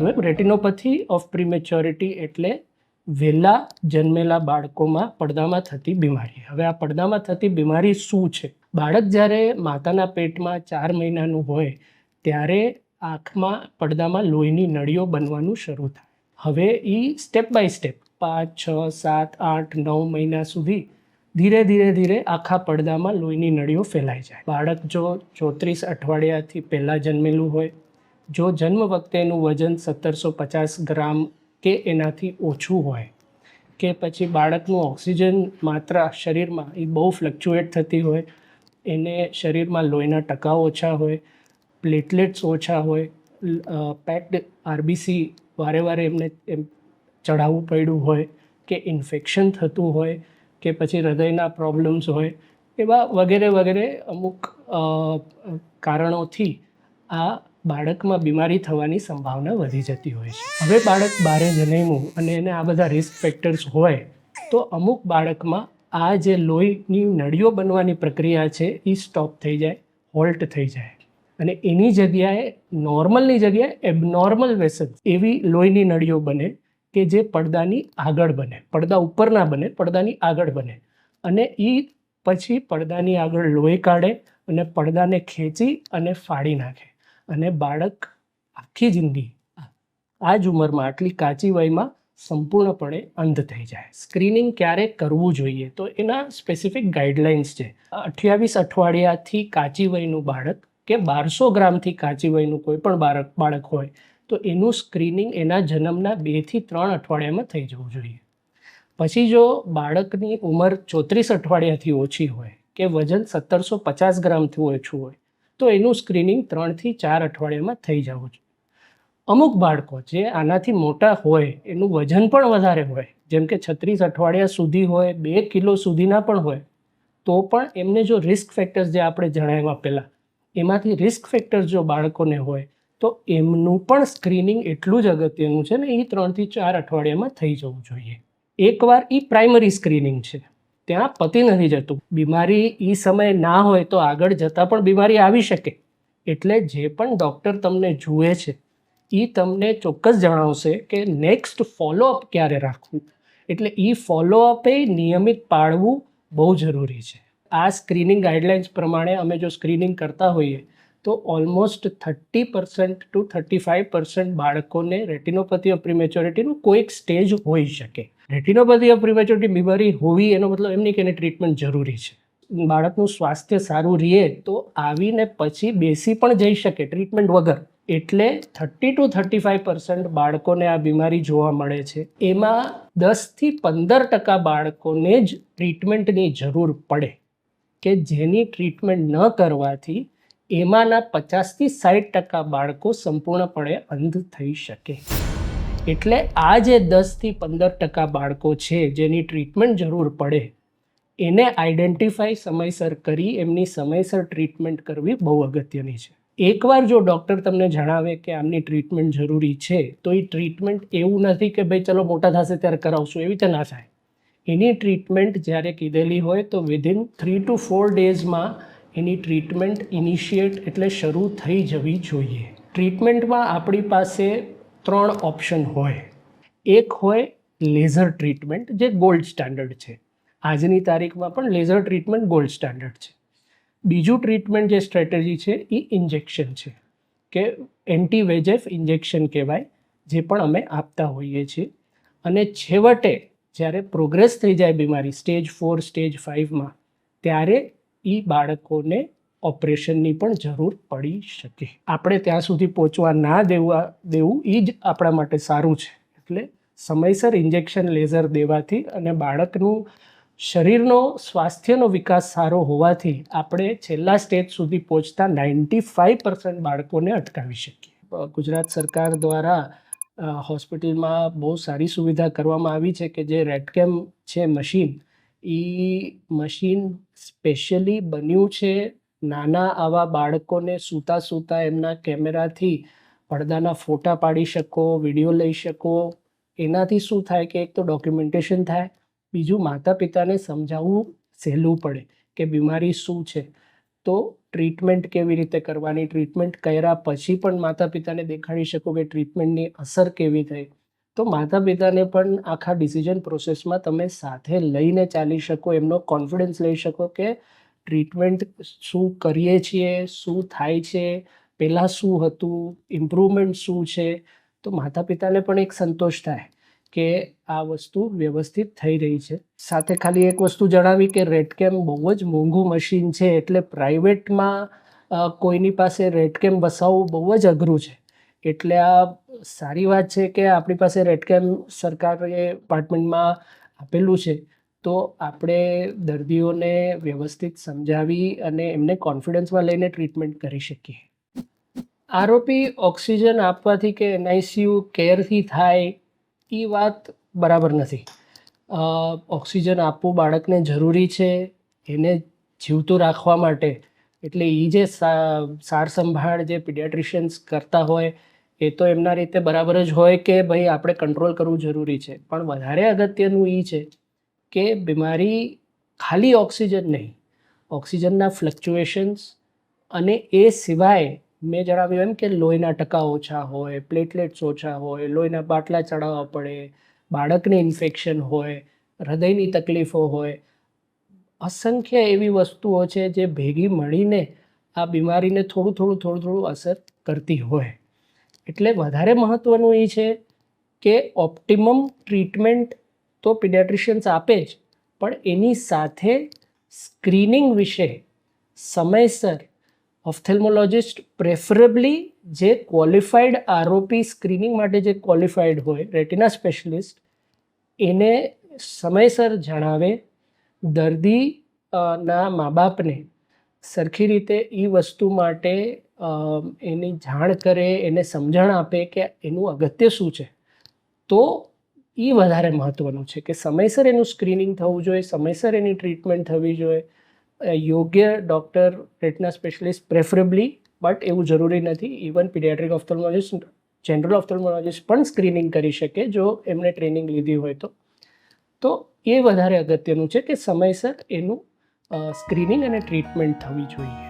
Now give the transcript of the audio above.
એમ રેટિનોપથી of પ્રીમેચ્યોરિટી એટલે વહેલા જન્મેલા બાળકોમાં પડદામાં થતી બીમારી. હવે આ પડદામાં થતી બીમારી શું છે? બાળક જ્યારે માતાના પેટમાં ચાર મહિનાનું હોય, ત્યારે આંખમાં પડદામાં લોહીની નળીઓ બનવાનું શરૂ થાય. હવે એ સ્ટેપ બાય સ્ટેપ પાંચ, છ, સાત, આઠ, નવ મહિના સુધી ધીરે ધીરે ધીરે આખા પડદામાં લોહીની નળીઓ ફેલાઈ જાય. બાળક જો ચોત્રીસ અઠવાડિયાથી પહેલાં જન્મેલું હોય જો જન્મ વખતેનું વજન સત્તરસો પચાસ ગ્રામ કે એનાથી ઓછું હોય, કે પછી બાળકનું ઓક્સિજન માત્રા શરીરમાં, એ બહુ ફ્લક્ચ્યુએટ થતી હોય, એને શરીરમાં લોહીના ટકા ઓછા હોય, પ્લેટલેટ્સ ઓછા હોય પેક્ડ આરબીસી વારે વારે એમને એમ ચઢાવવું પડ્યું હોય, કે ઇન્ફેક્શન થતું હોય, કે પછી હૃદયના પ્રોબ્લેમ્સ હોય, એવા વગેરે વગેરે અમુક કારણોથી આ બાળકમાં બીમારી થવાની સંભાવના વધી જતી હોય છે. હવે બાળક બારે જન્મ્યું અને એને આ બધા રિસ્ક ફેક્ટર્સ હોય, તો અમુક બાળકમાં આ જે લોહીની નળીઓ બનવાની પ્રક્રિયા છે એ સ્ટોપ થઈ જાય હોલ્ટ થઈ જાય. અને એની જગ્યાએ નોર્મલની જગ્યાએ એબનોર્મલ વેસલ એવી લોહીની નળીઓ બને કે જે પડદાની આગળ બને. પડદા ઉપર ના બને, પડદાની આગળ બને. અને એ પછી પડદાની આગળ લોહી કાઢે અને પડદાને ખેંચી અને ફાડી નાખે. અને બાળક આખી જિંદગી આ જ ઉંમરમાં આટલી કાચી વયમાં સંપૂર્ણપણે અંધ થઈ જાય. સ્ક્રીનિંગ ક્યારે કરવું જોઈએ તો એના સ્પેસિફિક ગાઈડલાઇન્સ છે. અઠ્યાવીસ અઠવાડિયાથી કાચી વયનું બાળક કે બારસો ગ્રામથી કાચી વયનું કોઈ પણ બાળક બાળક હોય તો એનું સ્ક્રીનિંગ એના જન્મના બેથી ત્રણ અઠવાડિયામાં થઈ જવું જોઈએ. પછી જો બાળકની ઉંમર ચોત્રીસ અઠવાડિયાથી ઓછી હોય કે વજન સત્તરસો પચાસ ગ્રામથી ઓછું હોય તો એનું સ્ક્રીનિંગ ત્રણથી ચાર અઠવાડિયામાં થઈ જવું જોઈએ અમુક બાળકો જે આનાથી મોટા હોય, એનું વજન પણ વધારે હોય, જેમ કે છત્રીસ અઠવાડિયા સુધી હોય, બે કિલો સુધીના પણ હોય, તો પણ એમને જો રિસ્ક ફેક્ટર્સ જે આપણે જણાવ્યા પહેલાં, એમાંથી રિસ્ક ફેક્ટર્સ જો બાળકોને હોય, તો એમનું પણ સ્ક્રીનિંગ એટલું જ અગત્યનું છે ને, એ ત્રણથી ચાર અઠવાડિયામાં થઈ જવું જોઈએ. એકવાર એ પ્રાઇમરી સ્ક્રીનિંગ છે. ત્યાં પતી નથી જતું. બીમારી એ સમયે ના હોય તો આગળ જતાં પણ બીમારી આવી શકે. એટલે જે પણ ડૉક્ટર તમને જુએ છે એ તમને ચોક્કસ જણાવશે કે નેક્સ્ટ ફોલોઅપ ક્યારે રાખવું. એટલે એ ફોલોઅપે નિયમિત પાળવું બહુ જરૂરી છે. આ સ્ક્રીનિંગ ગાઈડલાઇન્સ પ્રમાણે અમે જો સ્ક્રીનિંગ કરતા હોઈએ, તો almost thirty percent to thirty five percent બાળકોને રેટિનોપથી ઓફ પ્રિમેચ્યોરિટીનું કોઈક સ્ટેજ હોઈ શકે. રેટિનોપેથી ઓફ પ્રિમેચ્યોરિટી બીમારી હોવી એનો મતલબ એમ નહીં કે એને ટ્રીટમેન્ટ જરૂરી છે. બાળકનું સ્વાસ્થ્ય સારું રહે તો આવીને પછી બેસી પણ જઈ શકે ટ્રીટમેન્ટ વગર. એટલે thirty to thirty five percent બાળકોને આ બીમારી જોવા મળે છે. એમાં દસથી પંદર ટકા બાળકોને જ ટ્રીટમેન્ટની જરૂર પડે કે જેની ટ્રીટમેન્ટ ન કરવાથી એમાંના પચાસથી સાઠ ટકા બાળકો સંપૂર્ણપણે અંધ થઈ શકે. એટલે આ જે દસથી પંદર ટકા બાળકો છે, જેની ટ્રીટમેન્ટ જરૂર પડે, એને આઈડેન્ટિફાઈ સમયસર કરી, એમની સમયસર ટ્રીટમેન્ટ કરવી બહુ અગત્યની છે. એકવાર જો ડૉક્ટર તમને જણાવે કે આમની ટ્રીટમેન્ટ જરૂરી છે, તો એ ટ્રીટમેન્ટ એવું નથી કે ભાઈ ચલો મોટા થશે ત્યારે કરાવશું, એવી રીતે ના થાય. એની ટ્રીટમેન્ટ જ્યારે કીધેલી હોય, તો વિધિન થ્રી ટુ ફોર ડેઝમાં એની ટ્રીટમેન્ટ ઇનિશિયેટ એટલે શરૂ થઈ જવી જોઈએ. ટ્રીટમેન્ટમાં આપણી પાસે ત્રણ ઓપ્શન હોય. એક હોય લેઝર ટ્રીટમેન્ટ જે ગોલ્ડ સ્ટાન્ડર્ડ છે. આજની તારીખમાં પણ લેઝર ટ્રીટમેન્ટ ગોલ્ડ સ્ટાન્ડર્ડ છે. બીજું ટ્રીટમેન્ટ જે સ્ટ્રેટેજી છે એ ઇન્જેક્શન છે. કે એન્ટી વેજેફ ઇન્જેક્શન કહેવાય, જે પણ અમે આપતા હોઈએ છીએ. અને છેવટે જ્યારે પ્રોગ્રેસ થઈ જાય બીમારી સ્ટેજ ફોર સ્ટેજ ફાઇવમાં ત્યારે એ બાળકોને ઓપરેશનની પણ જરૂર પડી શકે. આપણે ત્યાં સુધી પહોંચવા ના દેવા, દેવું એ જ આપણા માટે સારું છે. એટલે સમયસર ઇન્જેક્શન લેઝર દેવાથી અને બાળકનું શરીરનો, સ્વાસ્થ્યનો વિકાસ સારો હોવાથી આપણે છેલ્લા સ્ટેજ સુધી પહોંચતા નાઇન્ટી ફાઇવ પર્સન્ટ બાળકોને અટકાવી શકીએ. ગુજરાત સરકાર દ્વારા હોસ્પિટલમાં બહુ સારી સુવિધા કરવામાં આવી છે કે જે રેડકેમ છે મશીન એ મશીન સ્પેશિયલી બન્યું છે નાના આવા બાળકોને સૂતા સૂતા એમના કેમેરાથી પડદાના ફોટા પાડી શકો, વીડિયો લઈ શકો. એનાથી શું થાય કે એક તો ડોક્યુમેન્ટેશન થાય, બીજું માતા પિતાને સમજાવવું સહેલું પડે કે બીમારી શું છે. તો ટ્રીટમેન્ટ કેવી રીતે કરવાની? ટ્રીટમેન્ટ કર્યા પછી પણ માતા પિતાને દેખાડી શકો કે ટ્રીટમેન્ટની અસર કેવી થઈ. તો માતા પિતાને પણ આખા ડિસિઝન પ્રોસેસમાં તમે સાથે લઈને ચાલી શકો, એમનો કોન્ફિડન્સ લઈ શકો કે ટ્રીટમેન્ટ શું કરીએ છીએ, શું થાય છે, પહેલાં શું હતું, ઇમ્પ્રુવમેન્ટ શું છે, તો માતા પિતાને પણ એક સંતોષ થાય કે આ વસ્તુ વ્યવસ્થિત થઈ રહી છે. સાથે ખાલી એક વસ્તુ જણાવી કે રેડકેમ બહુ જ મોંઘું મશીન છે, એટલે પ્રાઇવેટમાં કોઈની પાસે રેડકેમ વસાવવું બહુ જ અઘરું છે. એટલે આ સારી વાત છે કે આપણી પાસે રેડકેમ સરકારે ડિપાર્ટમેન્ટમાં આપેલું છે. તો આપણે દર્દીઓને વ્યવસ્થિત સમજાવી અને એમને કોન્ફિડન્સમાં લઈને ટ્રીટમેન્ટ કરી શકીએ. આરોપી ઓક્સિજન આપવાથી કે એનઆઈસીયુ કેરથી થાય એ વાત બરાબર નથી. ઓક્સિજન આપવું બાળકને જરૂરી છે, એને જીવતું રાખવા માટે. એટલે એ જે સાર સંભાળ જે પીડિયાટ્રિશિયન્સ કરતા હોય, એ તો એમના રીતે બરાબર જ હોય કે ભાઈ આપણે કંટ્રોલ કરવું જરૂરી છે. પણ વધારે અગત્યનું એ છે કે બીમારી ખાલી ઓક્સિજન નહીં, ઓક્સિજનના ફ્લક્ચ્યુએશન્સ અને એ સિવાય મેં જણાવ્યું એમ કે લોહીના ટકા ઓછા હોય, પ્લેટલેટ્સ ઓછા હોય, લોહીના બાટલા ચડાવવા પડે, બાળકને ઇન્ફેક્શન હોય, હૃદયની તકલીફો હોય, અસંખ્ય એવી વસ્તુઓ છે જે ભેગી મળીને આ બીમારીને થોડું થોડું થોડું થોડું અસર કરતી હોય. એટલે વધારે મહત્ત્વનું એ છે કે ઓપ્ટિમમ ટ્રીટમેન્ટ તો પીડિયાટ્રિશિયન્સ આપે જ. પણ એની સાથે સ્ક્રીનિંગ વિશે સમયસર ઓફથેલ્મોલોજિસ્ટ પ્રેફરેબલી જે ક્વોલિફાઈડ આરોપી સ્ક્રીનિંગ માટે જે ક્વોલિફાઈડ હોય રેટિના સ્પેશિયલિસ્ટ એને સમયસર જણાવે દર્દી ના મા બાપને સરખી રીતે એ વસ્તુ માટે એની જાણ કરે, એને સમજણ આપે કે એનું અગત્ય શું છે. તો એ વધારે મહત્ત્વનું છે કે સમયસર એનું સ્ક્રીનિંગ થવું જોઈએ, સમયસર એની ટ્રીટમેન્ટ થવી જોઈએ. યોગ્ય doctor retina specialist preferably but એવું જરૂરી નથી. Even paediatric ophthalmologist general ophthalmologist પણ સ્ક્રીનિંગ કરી શકે જો એમણે ટ્રેનિંગ લીધી હોય તો. તો એ વધારે અગત્યનું છે કે સમયસર એનું સ્ક્રીનિંગ અને ટ્રીટમેન્ટ થવી જોઈએ.